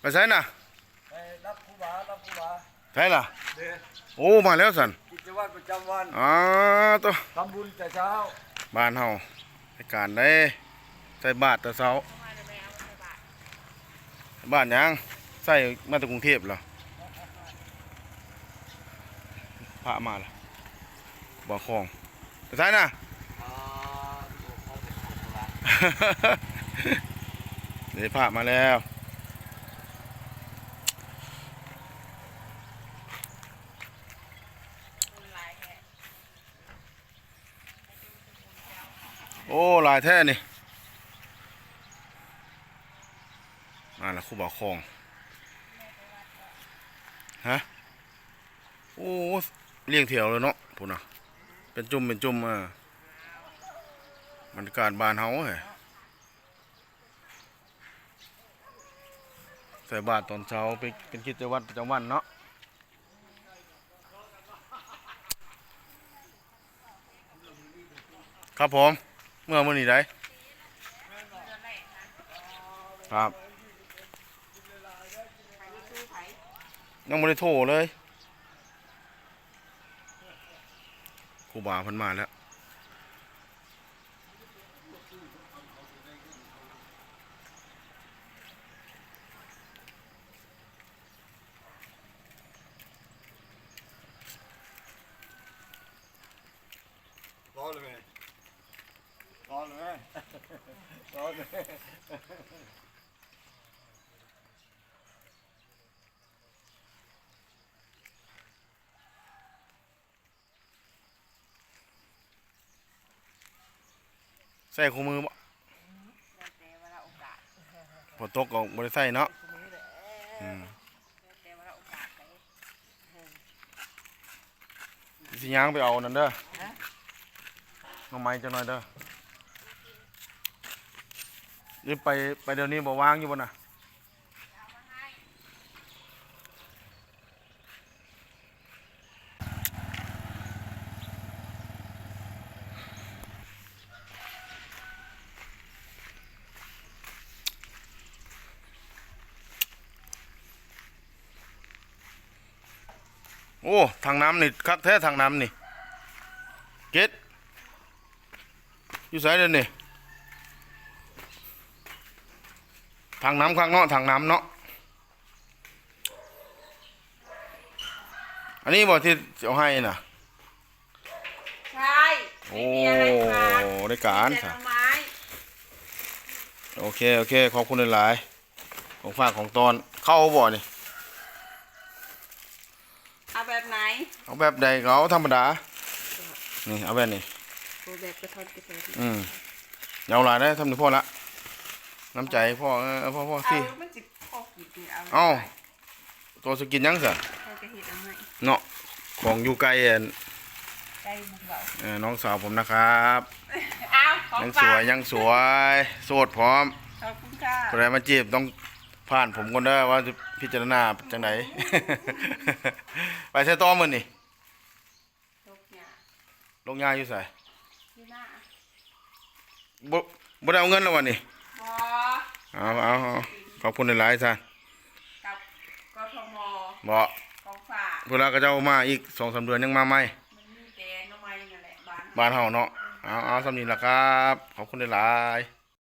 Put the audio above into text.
ไปใช่น่ะไปรับครูบารับครูบาใช่ล่ะเด้อโอ้มาแล้วสันกิจวัตรประจำวันอ๋อตัวทำบุญแต่เช้าบ้านเฮาในการได้ใส่บาตรแต่เช้าบ้านหยังใส่มาจากกรุงเทพเหรอพระมาละบ่อคลองไปใช่น่ะอ่าเขาเป็นของโบราณเดี๋ยวพระมาแล้ว โอ้ลายแท้นี่มาแล้วครูบ่าวคลองฮะโอ้เลี้ยงเถียวเลยเนาะพูดนะเป็นจุ่มเป็นจุ่มอะบรรยากาศบานเฮาเหรอใส่บาตรตอนเช้าเป็นเป็นกิจวัตรประจำวันเนาะครับผม เมื่อมื้อนี้ได้ครับยังไม่ได้โทรเลยครูบาเพันมาแล้ว ร้อนเลยไหมร้อนเลยไหม ร้อนเลยใส่คู่มือบ่ฝนตกก็บ่ได้ใส่เนาะอืมสิย่างไปเอานั่นเด้อน้องไม้จังหน่อยเด้อ นี่ไปไปเดี๋ยวนี้บ่ว่างอยู่บ่น่ะโอ้ทางน้ำนี่คักแท้ทางน้ำนี่ เกตอยู่ไสเด้อนี่ ทางน้ำข้างเนาะทางน้ำเนาะอันนี้บ่ที่เอาให้น่ะ ใช่โอ้ไม่มีอะไรทานได้การแต่ค่ะละไม้โอเค โอเค ขอบคุณหลายๆของฝากของตอนเข้าบ่อนี่ เอาแบบไหนเอาแบบใดก็เอาธรรมดา นี่ เอาแบบนี้ โอ้แบบกระทอนกระทอนอืมอยาวหลายได้ทำถึงพ่อละ น้ำใจพ่อเออพ่อพ่อเอาสิมันจิพอกินนี่เอาเอ้าตัวสกินยังสิเขาจะเห็ดเอาให้เนาะของอยู่ไกลเอ่อใจบุกเบาเอ่อน้องสาวผมนะครับเอาของยังสฝาวยกยังสวย โสดพร้อมขอบคุณค่ะใครมาจีบต้องผ่านผมก่อนเด้อว่าจะพิจารณาจังไหน ไปใช้ต้อมันนี่ตกหยาลงยาอยู่ใส่ที่หน้าบ่บ่ได้เอาเงินแล้ววันนี้พอ เอาเอาเอาขอบคุณหลายๆท่านกับกทมบ่ของฝากเวลาก็เจ้ามาอีกสองสามเดือนยังมาใหม่มันมีแต่หน้ำไม้นั่นแหละบ้าน บ้านเฮาเนาะเอาเอาสำนีล่ะครับ ขอบคุณหลายๆ